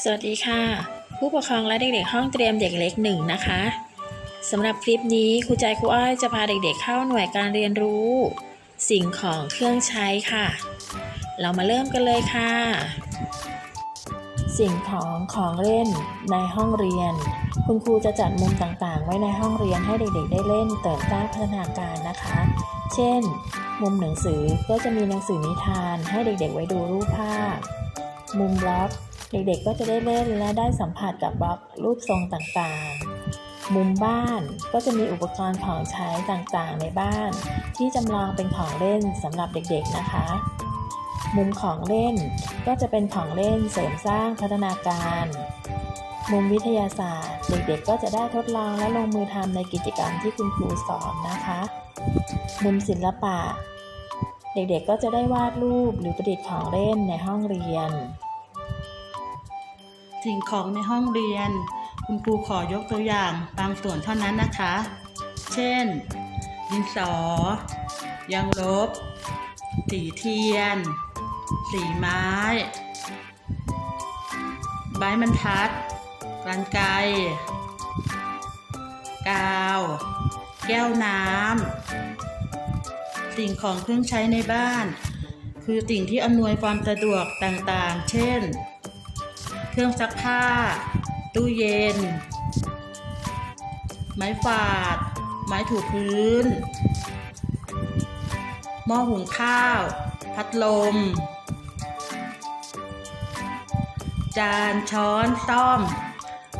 สวัสดีค่ะ ผู้ปกครองและเด็กๆ ห้องเตรียมเด็กเล็กหนึ่งนะคะสำหรับคลิปนี้ครูใจครูอ้อยจะพาเด็กๆ เข้าหน่วยการเรียนรู้ สิ่งของเครื่องใช้ค่ะ เรามาเริ่มกันเลยค่ะ สิ่งของของเล่นในห้องเรียน คุณครูจะจัดมุมต่างๆ ไว้ในห้องเรียนให้เด็กๆ ได้เล่นเติมต้าพัฒนาการนะคะ เช่น มุมหนังสือก็จะมีหนังสือนิทานให้เด็กๆ ไว้ดูรูปภาพ มุมบล็อก เด็กๆก็จะได้เล่นและได้สัมผัสกับบล็อกรูปทรงต่างๆ มุมบ้านก็จะมีอุปกรณ์ของใช้ต่างๆในบ้าน ที่จำลองเป็นของเล่นสำหรับเด็กๆนะคะ มุมของเล่นก็จะเป็นของเล่นเสริมสร้างพัฒนาการ มุมวิทยาศาสตร์ เด็กๆก็จะได้ทดลองและลงมือทำในกิจกรรมที่คุณครูสอนนะคะ มุมศิลปะ เด็กๆก็จะได้วาดรูปหรือประดิษฐ์ของเล่นในห้องเรียน สิ่งของในห้องเรียน คุณครูขอยกตัวอย่างบางส่วนเท่านั้นนะคะ เช่น ดินสอ ยางลบ สีเทียน สีไม้ ใบบรรทัดกันไกกาว แก้วน้ำ สิ่งของเครื่องใช้ในบ้าน คือสิ่งที่อำนวยความสะดวกต่างๆ เช่น เครื่องซักผ้า ตู้เย็น ไม้ฝาด ไม้ถูพื้น หม้อหุงข้าว พัดลม จานช้อนซ่อม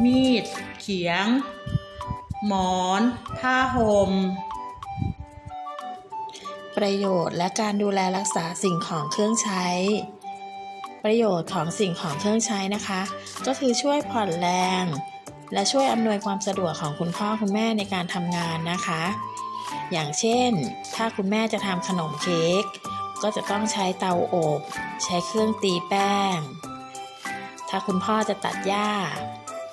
มีด เขียง หมอน ผ้าห่มประโยชน์และการดูแลรักษาสิ่งของเครื่องใช้ ประโยชน์ของสิ่งของเครื่องใช้นะคะ ก็คือช่วยผ่อนแรง และช่วยอำนวยความสะดวกของคุณพ่อคุณแม่ในการทำงานนะคะ อย่างเช่น ถ้าคุณแม่จะทำขนมเค้กก็จะต้องใช้เตาอบ ใช้เครื่องตีแป้ง ถ้าคุณพ่อจะตัดหญ้า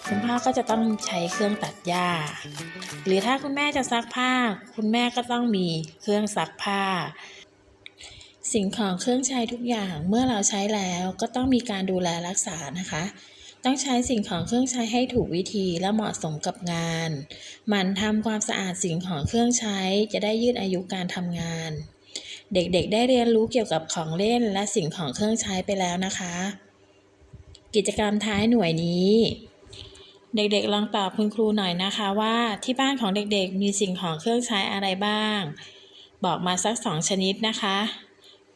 คุณพ่อก็จะต้องใช้เครื่องตัดหญ้า หรือถ้าคุณแม่จะซักผ้า คุณแม่ก็ต้องมีเครื่องซักผ้า สิ่งของเครื่องใช้ทุกอย่างเมื่อเราใช้แล้วก็ต้องมีการดูแลรักษานะคะ ต้องใช้สิ่งของเครื่องใช้ให้ถูกวิธีและเหมาะสมกับงานหมั่นทำความสะอาดสิ่งของเครื่องใช้จะได้ยืดอายุการทำงาน เด็กๆ ได้เรียนรู้เกี่ยวกับของเล่นและสิ่งของเครื่องใช้ไปแล้วนะคะ กิจกรรมท้ายหน่วยนี้เด็กๆ ลองตอบคุณครูหน่อยนะคะว่าที่บ้านของเด็กๆ มีสิ่งของเครื่องใช้อะไรบ้าง บอกมาสักสองชนิดนะคะ